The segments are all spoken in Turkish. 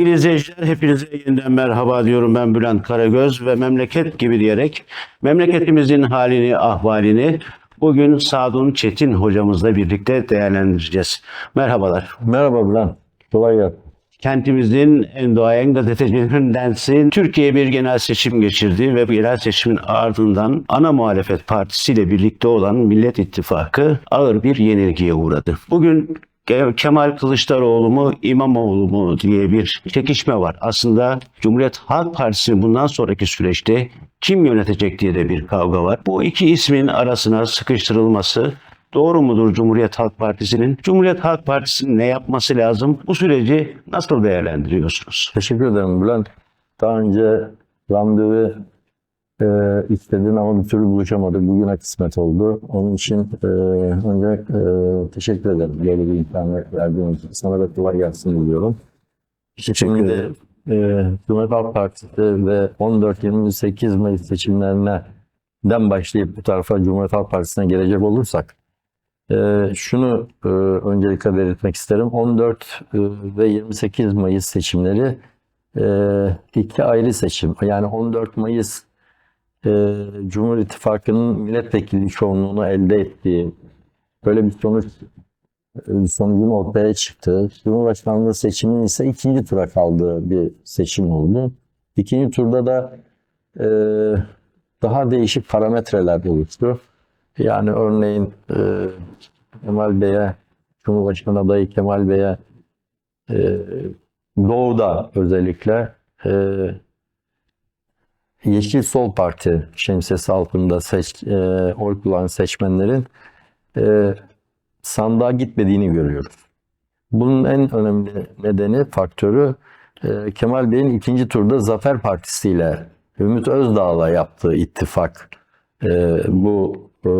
Sevgili izleyiciler hepinize yeniden merhaba diyorum ben Bülent Karagöz ve memleket gibi diyerek memleketimizin halini, ahvalini bugün Sadun Çetin hocamızla birlikte değerlendireceğiz. Merhabalar. Merhaba Bülent. Kolay gelsin. Kentimizin en doğayan gazetecilerindensin. Türkiye bir genel seçim geçirdi ve bu genel seçimin ardından ana muhalefet partisiyle birlikte olan Millet İttifakı ağır bir yenilgiye uğradı. Bugün Kemal Kılıçdaroğlu mu İmamoğlu mu diye bir çekişme var. Aslında Cumhuriyet Halk Partisi'nin bundan sonraki süreçte kim yönetecek diye de bir kavga var. Bu iki ismin arasına sıkıştırılması Doğru mudur Cumhuriyet Halk Partisi'nin? Cumhuriyet Halk Partisi'nin ne yapması lazım? Bu süreci nasıl değerlendiriyorsunuz? Teşekkür ederim Bülent. Daha önce randevu e, istedin ama bir türlü buluşamadık. Bugüne kısmet oldu. Onun için e, önce e, teşekkür ederim. Böyle bir imkanı verdiğin için. Sana da kolay gelsin diliyorum. Şimdi ederim. e, Cumhuriyet Halk Partisi ve 14-28 Mayıs seçimlerine den başlayıp bu tarafa Cumhuriyet Halk Partisi'ne gelecek olursak e, şunu e, öncelikle belirtmek isterim. 14 e, ve 28 Mayıs seçimleri e, iki ayrı seçim. Yani 14 Mayıs e, Cumhur İttifakı'nın milletvekili çoğunluğunu elde ettiği böyle bir sonuç e, sonucun ortaya çıktığı, Cumhurbaşkanlığı seçiminin ise ikinci tura kaldığı bir seçim oldu. İkinci turda da e, daha değişik parametreler oluştu. Yani örneğin e, Kemal Bey'e, Cumhurbaşkanı adayı Kemal Bey'e e, Doğu'da özellikle e, Yeşil Sol Parti şemsiyesi altında seç, e, oy kullanan seçmenlerin e, sandığa gitmediğini görüyoruz. Bunun en önemli nedeni, faktörü e, Kemal Bey'in ikinci turda Zafer Partisi ile Ümit Özdağ'la yaptığı ittifak e, bu e,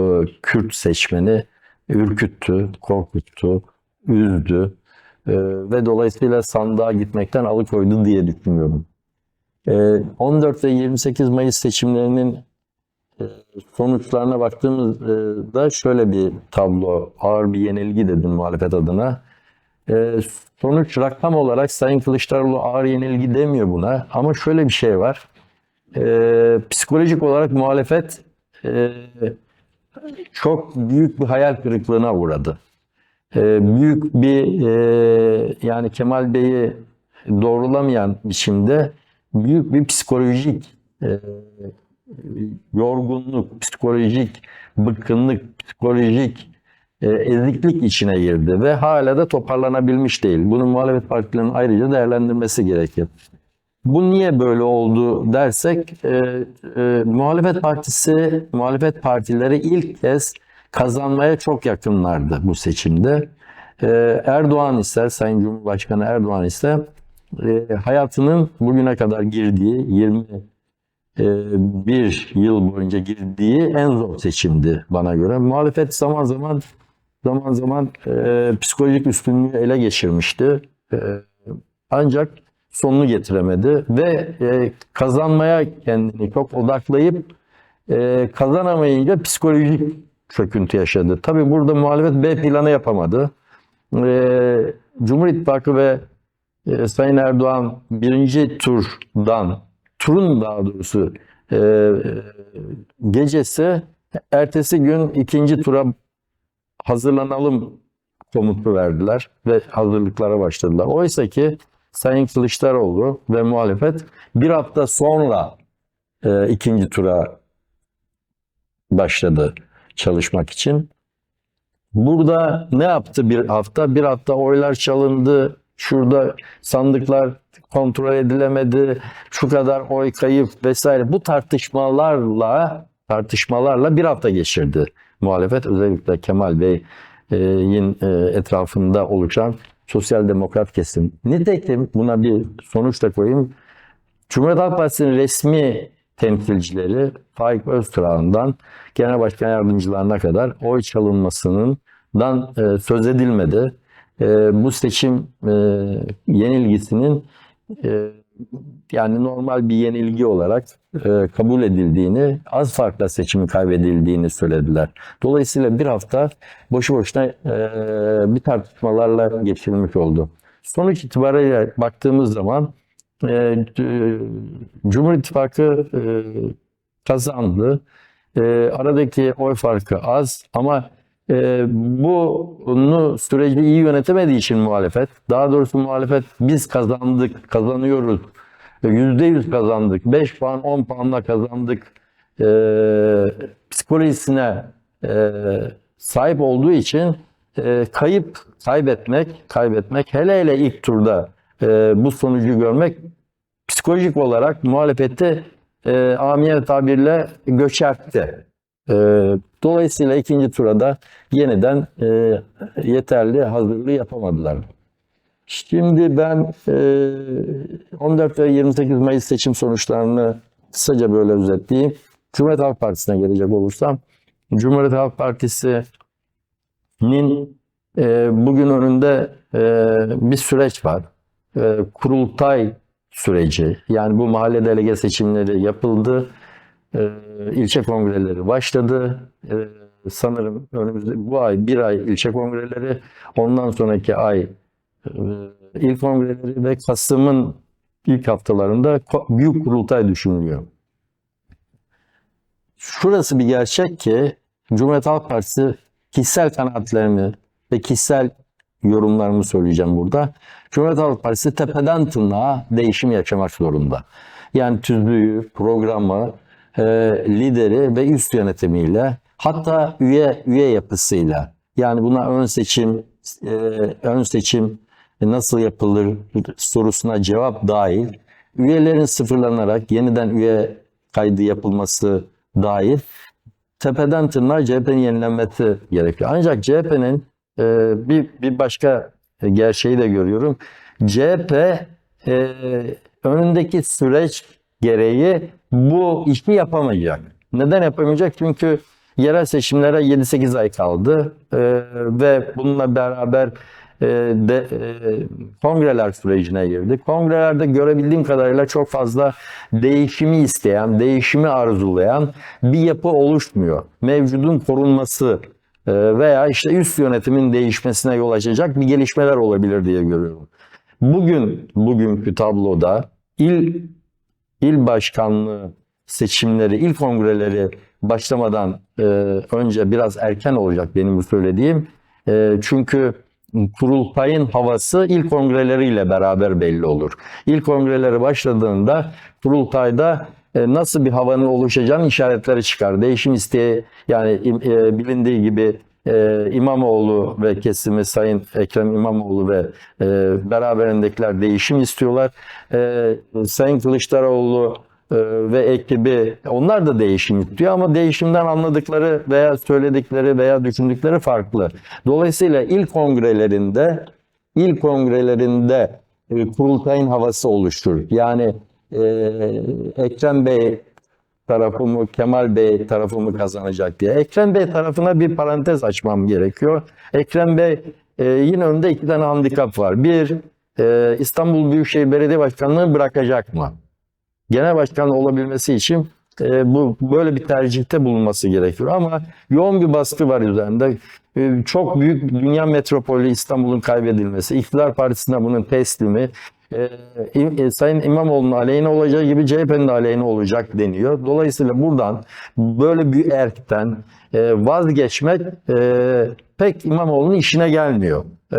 Kürt seçmeni ürküttü, korkuttu, üzdü e, ve dolayısıyla sandığa gitmekten alıkoydu diye düşünüyorum. E, 14 ve 28 Mayıs seçimlerinin e, sonuçlarına baktığımızda şöyle bir tablo, ağır bir yenilgi dedim muhalefet adına. E, sonuç rakam olarak Sayın Kılıçdaroğlu ağır yenilgi demiyor buna ama şöyle bir şey var. E, psikolojik olarak muhalefet e, çok büyük bir hayal kırıklığına uğradı. Büyük bir e, yani Kemal Bey'i doğrulamayan biçimde büyük bir psikolojik e, yorgunluk, psikolojik bıkkınlık, psikolojik e, eziklik içine girdi ve hala da toparlanabilmiş değil. Bunu muhalefet partilerinin ayrıca değerlendirmesi gerekir. Bu niye böyle oldu dersek, e, e, muhalefet partisi, muhalefet partileri ilk kez kazanmaya çok yakınlardı bu seçimde. E, Erdoğan ister, Sayın Cumhurbaşkanı Erdoğan ister, e, hayatının bugüne kadar girdiği 20 e, bir yıl boyunca girdiği en zor seçimdi bana göre. Muhalefet zaman zaman zaman zaman e, psikolojik üstünlüğü ele geçirmişti. E, ancak sonunu getiremedi ve e, kazanmaya kendini çok odaklayıp e, kazanamayınca psikolojik çöküntü yaşadı. Tabii burada muhalefet B planı yapamadı. E, Cumhur İttifakı ve e, Sayın Erdoğan birinci turdan, turun daha doğrusu e, e, gecesi ertesi gün ikinci tura hazırlanalım komutu verdiler ve hazırlıklara başladılar. Oysa ki Sayın Kılıçdaroğlu ve muhalefet bir hafta sonra e, ikinci tura başladı çalışmak için. Burada ne yaptı bir hafta? Bir hafta oylar çalındı. Şurada sandıklar kontrol edilemedi. Şu kadar oy kayıp vesaire. Bu tartışmalarla tartışmalarla bir hafta geçirdi muhalefet. Özellikle Kemal Bey'in e, etrafında oluşan sosyal demokrat kesim. Nitekim buna bir sonuç da koyayım. Cumhuriyet Halk Partisi'nin resmi temsilcileri Faik Öztürk'dan genel başkan yardımcılarına kadar oy çalınmasının dan e, söz edilmedi. E, bu seçim e, yenilgisinin e, yani normal bir yenilgi olarak e, kabul edildiğini, az farkla seçimi kaybedildiğini söylediler. Dolayısıyla bir hafta boşu boşuna e, bir tartışmalarla geçirilmiş oldu. sonuç itibariyle baktığımız zaman e, Cumhur İttifakı e, kazandı. E, aradaki oy farkı az ama e, bunu süreci iyi yönetemediği için muhalefet, daha doğrusu muhalefet biz kazandık, kazanıyoruz, e, yüzde yüz kazandık, 5 puan 10 puanla kazandık e, psikolojisine e, sahip olduğu için e, kayıp, kaybetmek, kaybetmek hele hele ilk turda e, bu sonucu görmek psikolojik olarak muhalefette e, amiyane tabirle göçertti. E, dolayısıyla ikinci turada yeniden e, yeterli hazırlığı yapamadılar. Şimdi ben e, 14 ve 28 Mayıs seçim sonuçlarını kısaca böyle özetleyeyim. Cumhuriyet Halk Partisi'ne gelecek olursam, Cumhuriyet Halk Partisi'nin e, bugün önünde e, bir süreç var. E, kurultay süreci. Yani bu mahalle delege seçimleri yapıldı. E, ilçe kongreleri başladı. E, sanırım önümüzde bu ay bir ay ilçe kongreleri, ondan sonraki ay e, il kongreleri ve Kasım'ın ilk haftalarında büyük kurultay düşünülüyor. Şurası bir gerçek ki Cumhuriyet Halk Partisi kişisel kanaatlerini ve kişisel yorumlarımı söyleyeceğim burada. Cumhuriyet Halk Partisi tepeden tırnağa değişim yaşamak zorunda. Yani tüzüğü, programı, e, lideri ve üst yönetimiyle hatta üye üye yapısıyla yani buna ön seçim e, ön seçim nasıl yapılır sorusuna cevap dahil üyelerin sıfırlanarak yeniden üye kaydı yapılması dahil tepeden tırnağa CHP'nin yenilenmesi gerekiyor. Ancak CHP'nin e, bir, bir başka gerçeği de görüyorum. CHP e, önündeki süreç gereği bu işi yapamayacak. Neden yapamayacak? Çünkü yerel seçimlere 7-8 ay kaldı E, ve bununla beraber e, de, e, kongreler sürecine girdi. Kongrelerde görebildiğim kadarıyla çok fazla değişimi isteyen, değişimi arzulayan bir yapı oluşmuyor. Mevcudun korunması e, veya işte üst yönetimin değişmesine yol açacak bir gelişmeler olabilir diye görüyorum. Bugün bugünkü tabloda il il başkanlığı seçimleri, il kongreleri başlamadan e, önce biraz erken olacak benim bu söylediğim. E, çünkü kurultayın havası il kongreleriyle beraber belli olur. İl kongreleri başladığında kurultayda e, nasıl bir havanın oluşacağının işaretleri çıkar. Değişim isteği yani e, bilindiği gibi e, İmamoğlu ve kesimi Sayın Ekrem İmamoğlu ve e, beraberindekiler değişim istiyorlar. E, Sayın Kılıçdaroğlu e, ve ekibi onlar da değişim istiyor ama değişimden anladıkları veya söyledikleri veya düşündükleri farklı. Dolayısıyla il kongrelerinde il kongrelerinde e, kurultayın havası oluşur. Yani e, Ekrem Bey tarafı mı Kemal Bey tarafı mı kazanacak diye. Ekrem Bey tarafına bir parantez açmam gerekiyor. Ekrem Bey e, yine önünde iki tane handikap var. Bir, e, İstanbul Büyükşehir Belediye Başkanlığı bırakacak mı? Genel başkan olabilmesi için e, bu böyle bir tercihte bulunması gerekiyor. Ama yoğun bir baskı var üzerinde. E, çok büyük dünya metropolü İstanbul'un kaybedilmesi, İktidar Partisi'ne bunun teslimi, e, İ- e, Sayın İmamoğlu'nun aleyhine olacağı gibi CHP'nin de aleyhine olacak deniyor. Dolayısıyla buradan böyle bir erkten e, vazgeçmek e, pek İmamoğlu'nun işine gelmiyor. E,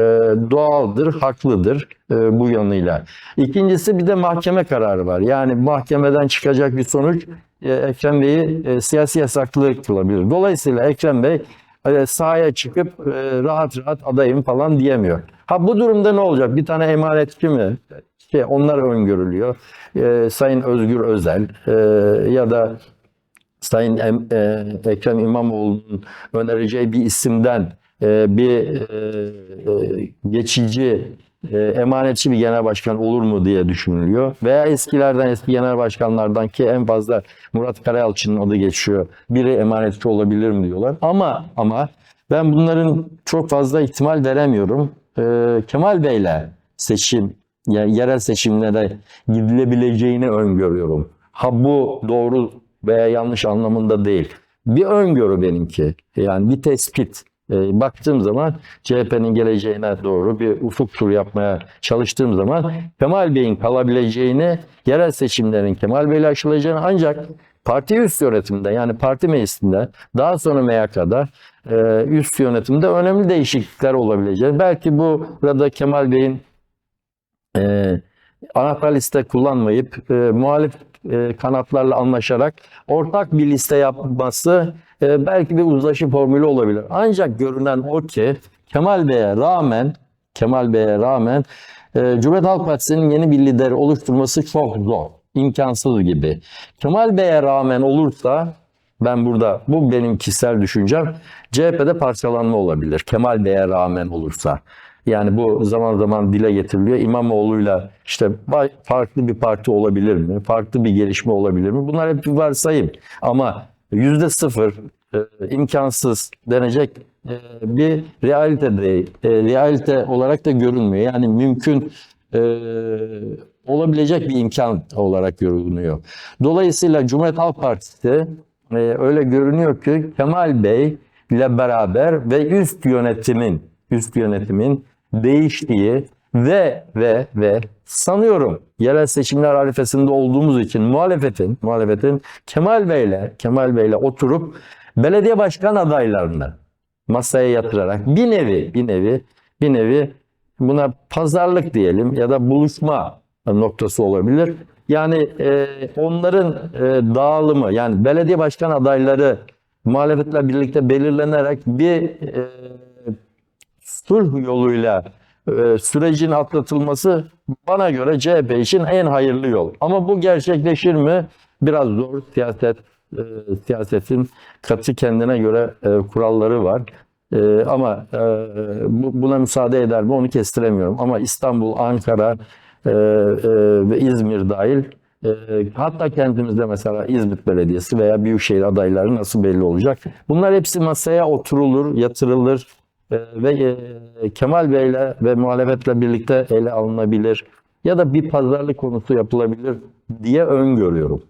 doğaldır, haklıdır e, bu yanıyla. İkincisi bir de mahkeme kararı var. Yani mahkemeden çıkacak bir sonuç e, Ekrem Bey'i e, siyasi yasaklı kılabilir. Dolayısıyla Ekrem Bey e, sahaya çıkıp e, rahat rahat adayım falan diyemiyor. Ha bu durumda ne olacak? Bir tane emanetçi mi? Şey, onlar öngörülüyor. E, Sayın Özgür Özel e, ya da Sayın Em- Ekrem İmamoğlu'nun önereceği bir isimden bir geçici e, emanetçi bir genel başkan olur mu diye düşünülüyor. Veya eskilerden eski genel başkanlardan ki en fazla Murat Karayalçı'nın adı geçiyor. Biri emanetçi olabilir mi diyorlar. Ama ama ben bunların çok fazla ihtimal veremiyorum. E, Kemal Bey'le seçim yani yerel seçimlere gidilebileceğini öngörüyorum. Ha bu doğru veya yanlış anlamında değil. Bir öngörü benimki. Yani bir tespit. E, baktığım zaman CHP'nin geleceğine doğru bir ufuk turu yapmaya çalıştığım zaman Kemal Bey'in kalabileceğini, yerel seçimlerin Kemal Bey'le aşılacağını ancak parti üst yönetimde yani parti meclisinde daha sonra MYK'da e, üst yönetimde önemli değişiklikler olabileceğini belki bu burada Kemal Bey'in e, anahtar liste kullanmayıp e, muhalif e, kanatlarla anlaşarak ortak bir liste yapması e, belki bir uzlaşı formülü olabilir. Ancak görünen o ki Kemal Bey'e rağmen Kemal Bey'e rağmen e, Cumhuriyet Halk Partisi'nin yeni bir lider oluşturması çok zor. imkansız gibi. Kemal Bey'e rağmen olursa ben burada bu benim kişisel düşüncem CHP'de parçalanma olabilir. Kemal Bey'e rağmen olursa. Yani bu zaman zaman dile getiriliyor. İmamoğlu'yla işte farklı bir parti olabilir mi? Farklı bir gelişme olabilir mi? Bunlar hep bir varsayım. Ama yüzde sıfır e, imkansız denecek e, bir realite değil. E, realite olarak da görünmüyor. Yani mümkün olabilecek bir imkan olarak görünüyor. Dolayısıyla Cumhuriyet Halk Partisi öyle görünüyor ki Kemal Bey ile beraber ve üst yönetimin üst yönetimin değiştiği ve ve ve sanıyorum yerel seçimler arifesinde olduğumuz için muhalefetin muhalefetin Kemal Bey'le Kemal Bey'le oturup belediye başkan adaylarını masaya yatırarak bir nevi bir nevi bir nevi buna pazarlık diyelim ya da buluşma noktası olabilir. Yani e, onların e, dağılımı yani belediye başkan adayları muhalefetle birlikte belirlenerek bir e, sulh yoluyla e, sürecin atlatılması bana göre CHP için en hayırlı yol. Ama bu gerçekleşir mi? Biraz zor. Siyaset e, siyasetin katı kendine göre e, kuralları var. E, ama e, bu, buna müsaade eder mi onu kestiremiyorum. Ama İstanbul, Ankara e, e, ve İzmir dahil e, hatta kentimizde mesela İzmit Belediyesi veya Büyükşehir adayları nasıl belli olacak? Bunlar hepsi masaya oturulur, yatırılır ve e, Kemal Bey'le ve muhalefetle birlikte ele alınabilir ya da bir pazarlık konusu yapılabilir diye öngörüyorum.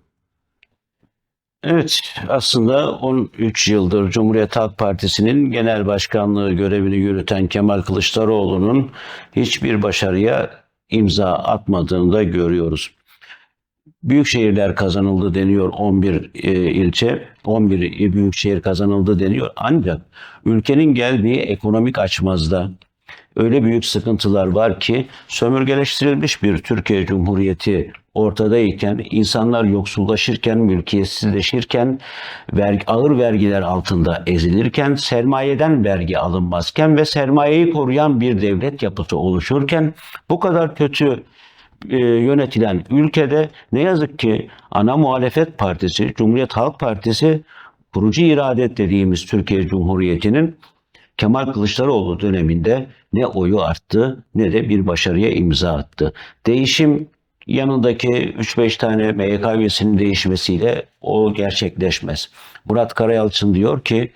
Evet, aslında 13 yıldır Cumhuriyet Halk Partisi'nin genel başkanlığı görevini yürüten Kemal Kılıçdaroğlu'nun hiçbir başarıya imza atmadığını da görüyoruz. Büyük şehirler kazanıldı deniyor 11 e, ilçe, 11 büyük şehir kazanıldı deniyor. Ancak ülkenin geldiği ekonomik açmazda öyle büyük sıkıntılar var ki sömürgeleştirilmiş bir Türkiye Cumhuriyeti ortadayken, insanlar yoksullaşırken, mülkiyetsizleşirken, vergi, ağır vergiler altında ezilirken, sermayeden vergi alınmazken ve sermayeyi koruyan bir devlet yapısı oluşurken bu kadar kötü e, yönetilen ülkede ne yazık ki ana muhalefet partisi, Cumhuriyet Halk Partisi kurucu irade dediğimiz Türkiye Cumhuriyeti'nin Kemal Kılıçdaroğlu döneminde ne oyu arttı ne de bir başarıya imza attı. Değişim yanındaki 3-5 tane MYK üyesinin değişmesiyle o gerçekleşmez. Murat Karayalçın diyor ki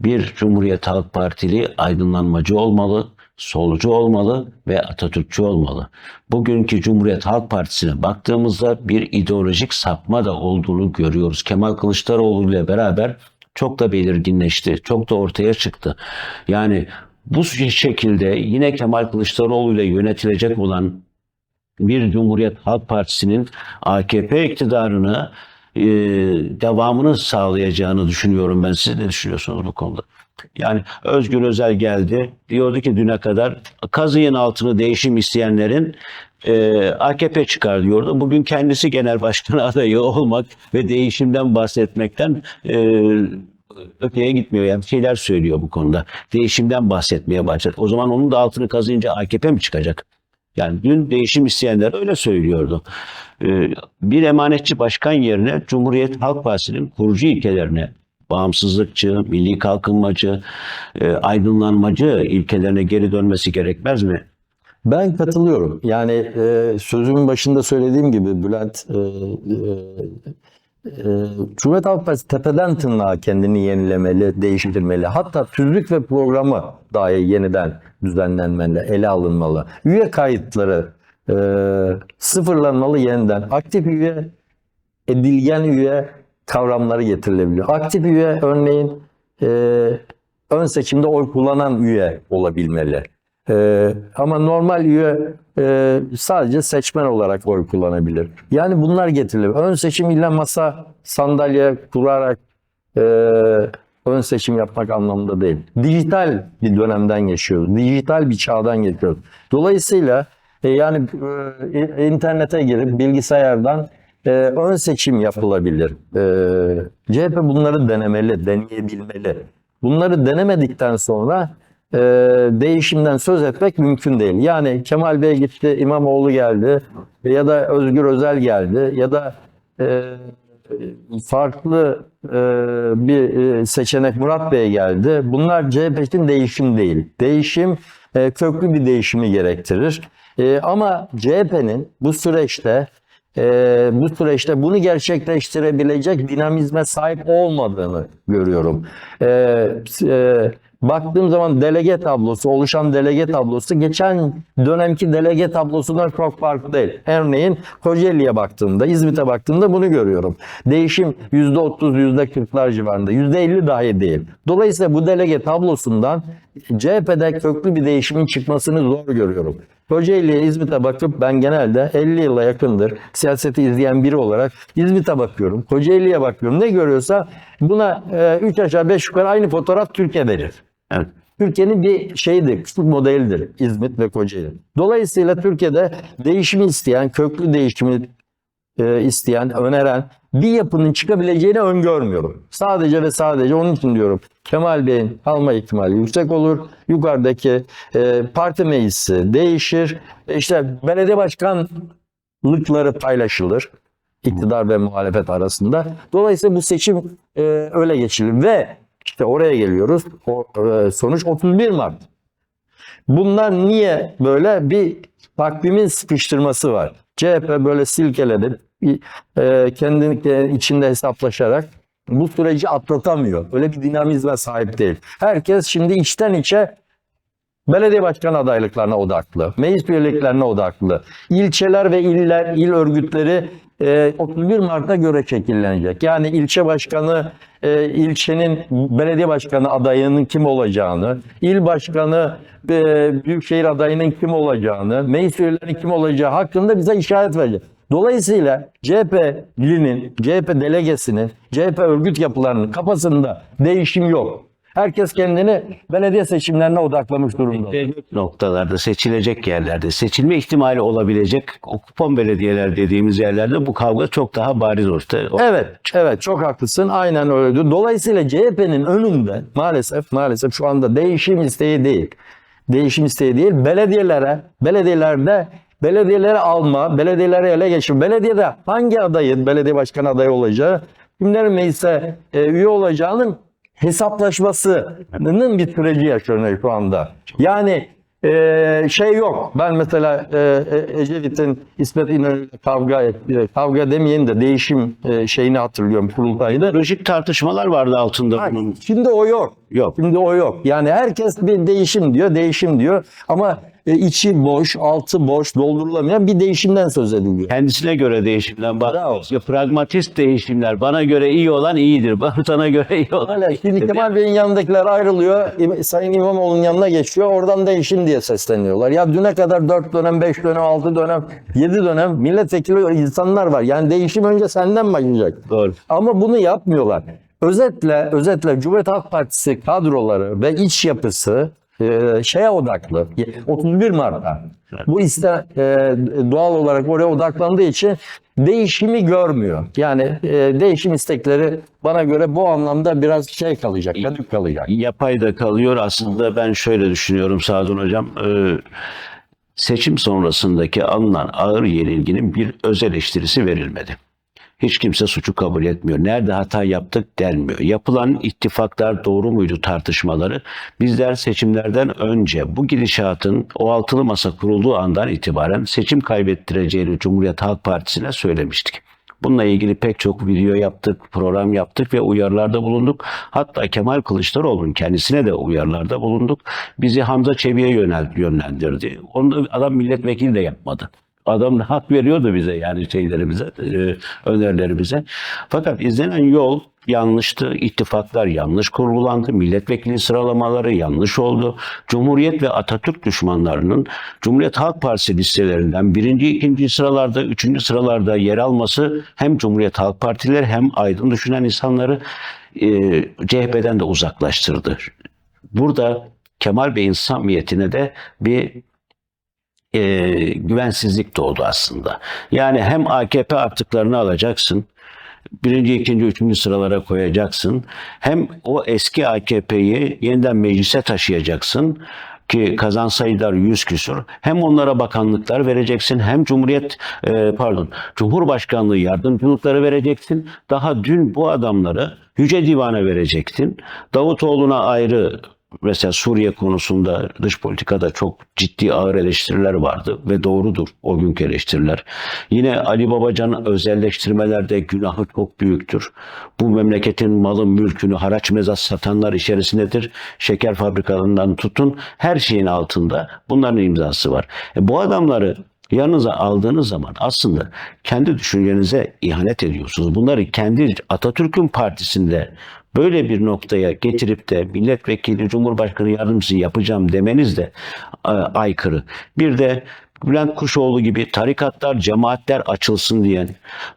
bir Cumhuriyet Halk Partili aydınlanmacı olmalı, solcu olmalı ve Atatürkçü olmalı. Bugünkü Cumhuriyet Halk Partisi'ne baktığımızda bir ideolojik sapma da olduğunu görüyoruz. Kemal Kılıçdaroğlu ile beraber çok da belirginleşti, çok da ortaya çıktı. Yani bu şekilde yine Kemal Kılıçdaroğlu ile yönetilecek olan bir Cumhuriyet Halk Partisi'nin AKP iktidarını e, devamını sağlayacağını düşünüyorum ben. Siz ne düşünüyorsunuz bu konuda? Yani Özgür Özel geldi. Diyordu ki düne kadar kazıyın altını değişim isteyenlerin e, AKP çıkar diyordu. Bugün kendisi genel başkan adayı olmak ve değişimden bahsetmekten e, öteye gitmiyor. Yani şeyler söylüyor bu konuda. Değişimden bahsetmeye başladı. O zaman onun da altını kazıyınca AKP mi çıkacak? Yani dün değişim isteyenler öyle söylüyordu. Ee, bir emanetçi başkan yerine Cumhuriyet Halk Partisi'nin kurucu ilkelerine bağımsızlıkçı, milli kalkınmacı, e, aydınlanmacı ilkelerine geri dönmesi gerekmez mi? Ben katılıyorum. Yani e, sözümün başında söylediğim gibi Bülent e, e, e, Cumhuriyet Halk Partisi tepeden tırnağa kendini yenilemeli, değiştirmeli. Hatta tüzük ve programı dahi yeniden düzenlenmeli, ele alınmalı. Üye kayıtları e, sıfırlanmalı yeniden. Aktif üye, edilgen üye kavramları getirilebiliyor. Aktif üye örneğin e, ön seçimde oy kullanan üye olabilmeli. Ee, ama normal üye e, sadece seçmen olarak oy kullanabilir. Yani bunlar getirilir. Ön seçim ile masa sandalye kurarak e, ön seçim yapmak anlamında değil. Dijital bir dönemden geçiyoruz. Dijital bir çağdan geçiyoruz. Dolayısıyla e, yani e, internete girip bilgisayardan e, ön seçim yapılabilir. E, CHP bunları denemeli, deneyebilmeli. Bunları denemedikten sonra e, değişimden söz etmek mümkün değil. Yani Kemal Bey gitti, İmamoğlu geldi ya da Özgür Özel geldi ya da e, farklı e, bir e, seçenek Murat Bey geldi. Bunlar CHP için değişim değil. Değişim e, köklü bir değişimi gerektirir. E, ama CHP'nin bu süreçte e, bu süreçte bunu gerçekleştirebilecek dinamizme sahip olmadığını görüyorum. E, e, baktığım zaman delege tablosu, oluşan delege tablosu geçen dönemki delege tablosundan çok farklı değil. Örneğin Kocaeli'ye baktığımda, İzmit'e baktığımda bunu görüyorum. Değişim %30, %40'lar civarında, %50 dahi değil. Dolayısıyla bu delege tablosundan CHP'de köklü bir değişimin çıkmasını zor görüyorum. Kocaeli'ye, İzmit'e bakıp ben genelde 50 yıla yakındır siyaseti izleyen biri olarak İzmit'e bakıyorum, Kocaeli'ye bakıyorum. Ne görüyorsa buna 3 aşağı 5 yukarı aynı fotoğraf Türkiye verir. Evet. Türkiye'nin bir şeyidir, küçük modelidir İzmit ve Kocaeli. Dolayısıyla Türkiye'de değişimi isteyen, köklü değişimi e, isteyen, öneren bir yapının çıkabileceğini öngörmüyorum. Sadece ve sadece onun için diyorum Kemal Bey'in alma ihtimali yüksek olur. Yukarıdaki e, parti meclisi değişir. E, İşte belediye başkanlıkları paylaşılır. iktidar ve muhalefet arasında. Dolayısıyla bu seçim e, öyle geçilir ve işte oraya geliyoruz. O, e, sonuç 31 Mart. Bunlar niye böyle bir takvimin sıkıştırması var? CHP böyle silkeledi, e, kendini içinde hesaplaşarak bu süreci atlatamıyor. Öyle bir dinamizme sahip değil. Herkes şimdi içten içe belediye başkan adaylıklarına odaklı, meclis üyeliklerine odaklı. İlçeler ve iller, il örgütleri e, 31 Mart'a göre şekillenecek. Yani ilçe başkanı, e, ilçenin belediye başkanı adayının kim olacağını, il başkanı, e, büyükşehir adayının kim olacağını, meclis üyelerinin kim olacağı hakkında bize işaret verecek. Dolayısıyla CHP'linin, CHP delegesinin, CHP örgüt yapılarının kafasında değişim yok. Herkes kendini belediye seçimlerine odaklamış durumda. noktalarda, seçilecek yerlerde, seçilme ihtimali olabilecek o kupon belediyeler dediğimiz yerlerde bu kavga çok daha bariz ortaya. Evet, evet çok haklısın. Aynen öyle. Dolayısıyla CHP'nin önünde maalesef maalesef şu anda değişim isteği değil. Değişim isteği değil. Belediyelere, belediyelerde belediyeleri alma, belediyeleri ele geçir. Belediyede hangi adayın belediye başkanı adayı olacağı, kimlerin meclise e, üye olacağının hesaplaşmasının bir süreci yaşanıyor şu anda. Yani e, şey yok. Ben mesela e, e, Ecevit'in İsmet İnönü'yle kavga etti. Kavga demeyeyim de değişim e, şeyini hatırlıyorum kurultayda. Lojik tartışmalar vardı altında Hayır, bunun. Şimdi o yok. Yok. Şimdi o yok. Yani herkes bir değişim diyor, değişim diyor. Ama e, içi boş, altı boş, doldurulamayan bir değişimden söz ediliyor. Kendisine göre değişimden Bravo. bahsediyoruz. Ya Pragmatist değişimler. Bana göre iyi olan iyidir. Bana göre iyi olan Öyle. Şimdi Kemal Bey'in yanındakiler ayrılıyor. İm- Sayın İmamoğlu'nun yanına geçiyor. Oradan değişim diye sesleniyorlar. Ya düne kadar 4 dönem, 5 dönem, 6 dönem, 7 dönem milletvekili insanlar var. Yani değişim önce senden başlayacak. Doğru. Ama bunu yapmıyorlar. Özetle, özetle Cumhuriyet Halk Partisi kadroları ve iç yapısı e, şeye odaklı. 31 Mart'ta. Bu iste e, doğal olarak oraya odaklandığı için değişimi görmüyor. Yani e, değişim istekleri bana göre bu anlamda biraz şey kalacak, kadük kalacak. yapay da kalıyor. Aslında ben şöyle düşünüyorum Sadun Hocam. Ee, seçim sonrasındaki alınan ağır yenilginin bir öz eleştirisi verilmedi. Hiç kimse suçu kabul etmiyor. Nerede hata yaptık denmiyor. Yapılan ittifaklar doğru muydu tartışmaları. Bizler seçimlerden önce bu gidişatın o altılı masa kurulduğu andan itibaren seçim kaybettireceğini Cumhuriyet Halk Partisi'ne söylemiştik. Bununla ilgili pek çok video yaptık, program yaptık ve uyarılarda bulunduk. Hatta Kemal Kılıçdaroğlu'nun kendisine de uyarılarda bulunduk. Bizi Hamza Çebi'ye yönlendirdi. Onu da adam milletvekili de yapmadı. Adam da hak veriyordu bize yani şeylerimize, e, önerilerimize. Fakat izlenen yol yanlıştı. İttifaklar yanlış kurgulandı. Milletvekili sıralamaları yanlış oldu. Cumhuriyet ve Atatürk düşmanlarının Cumhuriyet Halk Partisi listelerinden birinci, ikinci sıralarda, üçüncü sıralarda yer alması hem Cumhuriyet Halk Partileri hem aydın düşünen insanları e, CHP'den de uzaklaştırdı. Burada Kemal Bey'in samimiyetine de bir e, güvensizlik doğdu aslında. Yani hem AKP artıklarını alacaksın, birinci, ikinci, üçüncü sıralara koyacaksın. Hem o eski AKP'yi yeniden meclise taşıyacaksın ki kazan sayılar yüz küsur. Hem onlara bakanlıklar vereceksin hem Cumhuriyet e, pardon Cumhurbaşkanlığı yardımcılıkları vereceksin. Daha dün bu adamları Yüce Divan'a verecektin. Davutoğlu'na ayrı mesela Suriye konusunda dış politikada çok ciddi ağır eleştiriler vardı ve doğrudur o günkü eleştiriler. Yine Ali Babacan'ın özelleştirmelerde günahı çok büyüktür. Bu memleketin malı mülkünü haraç mezat satanlar içerisindedir. Şeker fabrikalarından tutun her şeyin altında bunların imzası var. E, bu adamları yanınıza aldığınız zaman aslında kendi düşüncenize ihanet ediyorsunuz. Bunları kendi Atatürk'ün partisinde böyle bir noktaya getirip de milletvekili, cumhurbaşkanı yardımcısı yapacağım demeniz de e, aykırı. Bir de Bülent Kuşoğlu gibi tarikatlar, cemaatler açılsın diyen,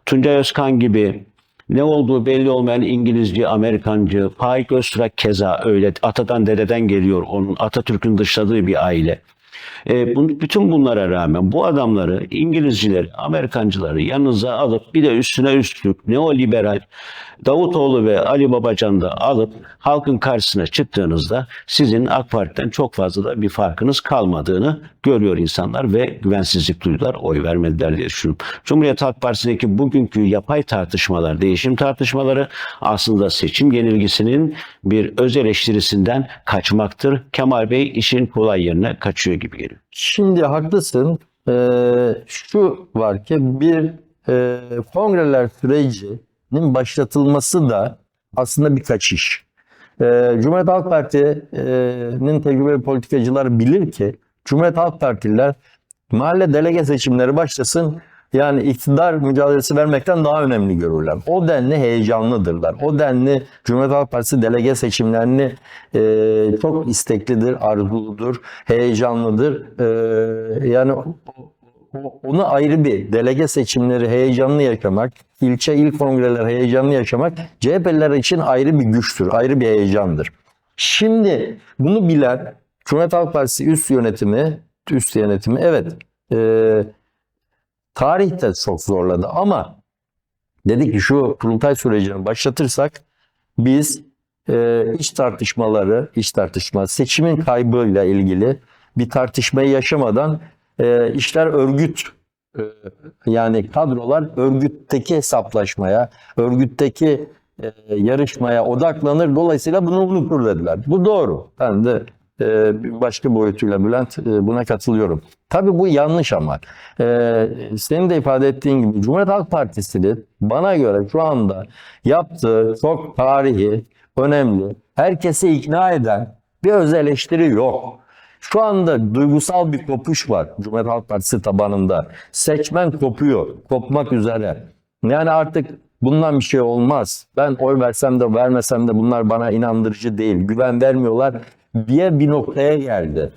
Tuncay Özkan gibi ne olduğu belli olmayan İngilizce, Amerikancı, Faik Öztürk keza öyle. Atadan dededen geliyor onun. Atatürk'ün dışladığı bir aile. E, bütün bunlara rağmen bu adamları, İngilizcileri, Amerikancıları yanınıza alıp bir de üstüne üstlük neoliberal Davutoğlu ve Ali Babacan da alıp halkın karşısına çıktığınızda sizin AK Parti'den çok fazla da bir farkınız kalmadığını görüyor insanlar ve güvensizlik duydular, oy vermediler diye düşünüyorum. Cumhuriyet Halk Partisi'ndeki bugünkü yapay tartışmalar, değişim tartışmaları aslında seçim yenilgisinin bir öz eleştirisinden kaçmaktır. Kemal Bey işin kolay yerine kaçıyor gibi geliyor. Şimdi haklısın. Ee, şu var ki bir e, kongreler sürecinin başlatılması da aslında bir kaçış. Ee, Cumhuriyet Halk Parti'nin tecrübeli politikacılar bilir ki Cumhuriyet Halk Partililer mahalle delege seçimleri başlasın yani iktidar mücadelesi vermekten daha önemli görürler. O denli heyecanlıdırlar. O denli Cumhuriyet Halk Partisi delege seçimlerini e, çok isteklidir, arzuludur, heyecanlıdır. E, yani onu ayrı bir delege seçimleri heyecanlı yaşamak, ilçe il kongreler heyecanlı yaşamak CHP'liler için ayrı bir güçtür, ayrı bir heyecandır. Şimdi bunu bilen Cumhuriyet Halk Partisi üst yönetimi, üst yönetimi evet e, tarihte çok zorladı ama dedi ki şu kurultay sürecini başlatırsak biz e, iç tartışmaları, iç tartışma, seçimin kaybıyla ilgili bir tartışmayı yaşamadan e, işler örgüt e, yani kadrolar örgütteki hesaplaşmaya, örgütteki e, yarışmaya odaklanır. Dolayısıyla bunu unutur dediler. Bu doğru. Ben de e, başka boyutuyla Bülent e, buna katılıyorum. Tabii bu yanlış ama. Senin de ifade ettiğin gibi Cumhuriyet Halk Partisi'nin bana göre şu anda yaptığı çok tarihi, önemli, herkesi ikna eden bir öz eleştiri yok. Şu anda duygusal bir kopuş var Cumhuriyet Halk Partisi tabanında. Seçmen kopuyor, kopmak üzere. Yani artık bundan bir şey olmaz. Ben oy versem de vermesem de bunlar bana inandırıcı değil. Güven vermiyorlar diye bir noktaya geldi.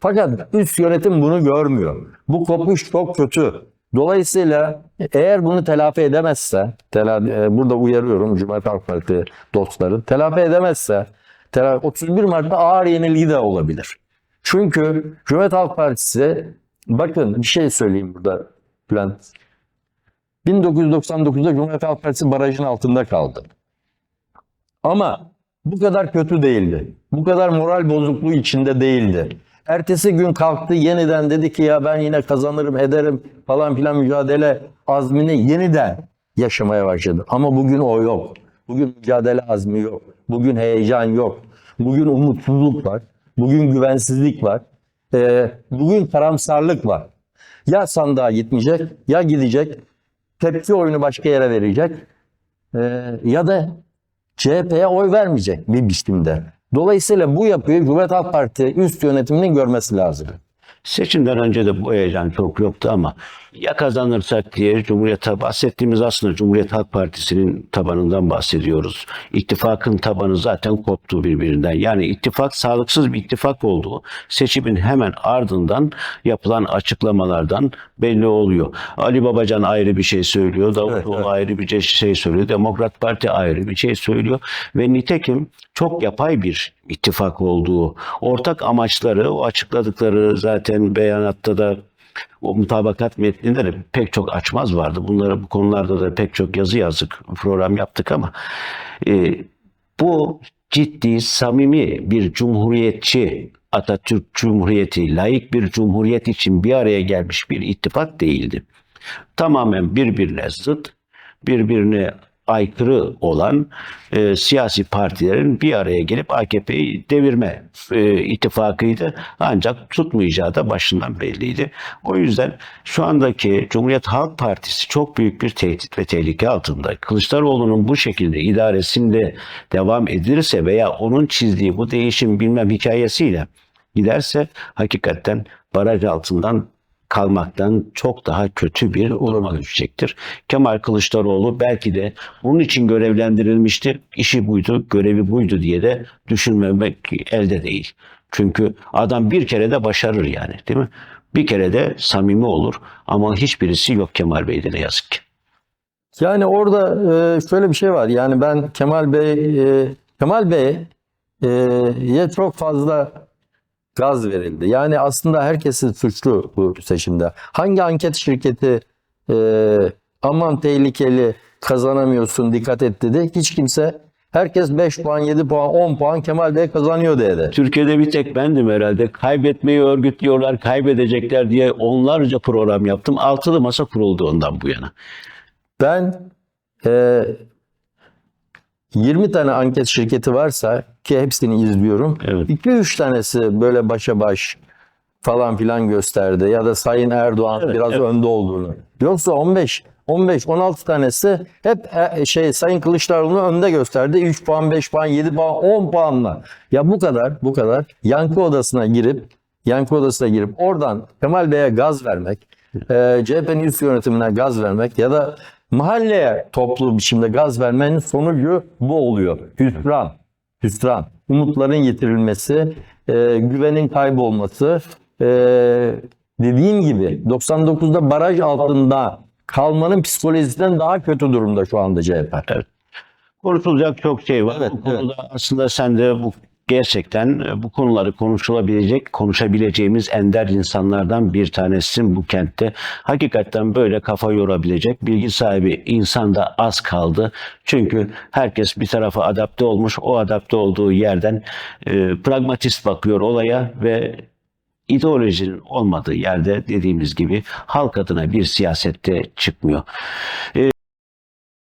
Fakat üst yönetim bunu görmüyor. Bu kopuş çok kötü. Dolayısıyla eğer bunu telafi edemezse, e, burada uyarıyorum Cumhuriyet Halk Parti dostları, telafi edemezse tela- 31 Mart'ta ağır yenilgi de olabilir. Çünkü Cumhuriyet Halk Partisi, bakın bir şey söyleyeyim burada Bülent. 1999'da Cumhuriyet Halk Partisi barajın altında kaldı. Ama bu kadar kötü değildi. Bu kadar moral bozukluğu içinde değildi. Ertesi gün kalktı yeniden dedi ki ya ben yine kazanırım ederim falan filan mücadele azmini yeniden yaşamaya başladı. Ama bugün o yok. Bugün mücadele azmi yok. Bugün heyecan yok. Bugün umutsuzluk var. Bugün güvensizlik var. Ee, bugün karamsarlık var. Ya sandığa gitmeyecek ya gidecek. Tepki oyunu başka yere verecek. Ee, ya da CHP'ye oy vermeyecek bir biçimde. Dolayısıyla bu yapıyı Cumhuriyet Halk Parti üst yönetiminin görmesi lazım. Seçimden önce de bu heyecan çok yoktu ama ya kazanırsak diye Cumhuriyet'e bahsettiğimiz aslında Cumhuriyet Halk Partisi'nin tabanından bahsediyoruz. İttifakın tabanı zaten koptu birbirinden. Yani ittifak sağlıksız bir ittifak olduğu seçimin hemen ardından yapılan açıklamalardan belli oluyor. Ali Babacan ayrı bir şey söylüyor. Davutoğlu Evet, evet. ayrı bir şey söylüyor. Demokrat Parti ayrı bir şey söylüyor. Ve nitekim çok yapay bir ittifak olduğu, ortak amaçları, o açıkladıkları zaten beyanatta da o mutabakat metninde de pek çok açmaz vardı. Bunları bu konularda da pek çok yazı yazdık, program yaptık ama e, bu ciddi, samimi bir cumhuriyetçi Atatürk Cumhuriyeti, layık bir cumhuriyet için bir araya gelmiş bir ittifak değildi. Tamamen birbirine zıt, birbirine aykırı olan e, siyasi partilerin bir araya gelip AKP'yi devirme e, ittifakıydı. Ancak tutmayacağı da başından belliydi. O yüzden şu andaki Cumhuriyet Halk Partisi çok büyük bir tehdit ve tehlike altında. Kılıçdaroğlu'nun bu şekilde idaresinde devam edilirse veya onun çizdiği bu değişim bilmem hikayesiyle giderse hakikaten baraj altından kalmaktan çok daha kötü bir duruma düşecektir. Kemal Kılıçdaroğlu belki de bunun için görevlendirilmişti. İşi buydu, görevi buydu diye de düşünmemek elde değil. Çünkü adam bir kere de başarır yani değil mi? Bir kere de samimi olur ama hiçbirisi yok Kemal Bey'de ne yazık ki. Yani orada e, şöyle bir şey var. Yani ben Kemal Bey e, Kemal Bey'e çok fazla gaz verildi. Yani aslında herkesin suçlu bu seçimde. Hangi anket şirketi e, aman tehlikeli kazanamıyorsun dikkat et dedi. Hiç kimse herkes 5 puan 7 puan 10 puan Kemal Bey kazanıyor dedi. Türkiye'de bir tek bendim herhalde. Kaybetmeyi örgütlüyorlar, kaybedecekler diye onlarca program yaptım. Altılı masa kuruldu ondan bu yana. Ben e, 20 tane anket şirketi varsa ki hepsini izliyorum. Evet. 2-3 tanesi böyle başa baş falan filan gösterdi ya da Sayın Erdoğan Evet, biraz evet. önde olduğunu. Yoksa 15 15 16 tanesi hep e, şey Sayın Kılıçdaroğlu'nu önde gösterdi. 3 puan, 5 puan, 7 puan, 10 puanla. Ya bu kadar, bu kadar yankı odasına girip yankı odasına girip oradan Kemal Bey'e gaz vermek, e, CHP'nin üst yönetimine gaz vermek ya da mahalleye toplu biçimde gaz vermenin sonucu bu oluyor. Hüsran, hüsran. Umutların yitirilmesi, e, güvenin kaybolması, e, dediğim gibi 99'da baraj altında kalmanın psikolojisinden daha kötü durumda şu anda CHP. Konuşulacak çok şey var. Evet, bu konuda aslında sen de bu gerçekten e, bu konuları konuşulabilecek, konuşabileceğimiz ender insanlardan bir tanesisin bu kentte. Hakikaten böyle kafa yorabilecek bilgi sahibi insan da az kaldı. Çünkü herkes bir tarafa adapte olmuş. O adapte olduğu yerden e, pragmatist bakıyor olaya ve ideolojinin olmadığı yerde dediğimiz gibi halk adına bir siyasette çıkmıyor.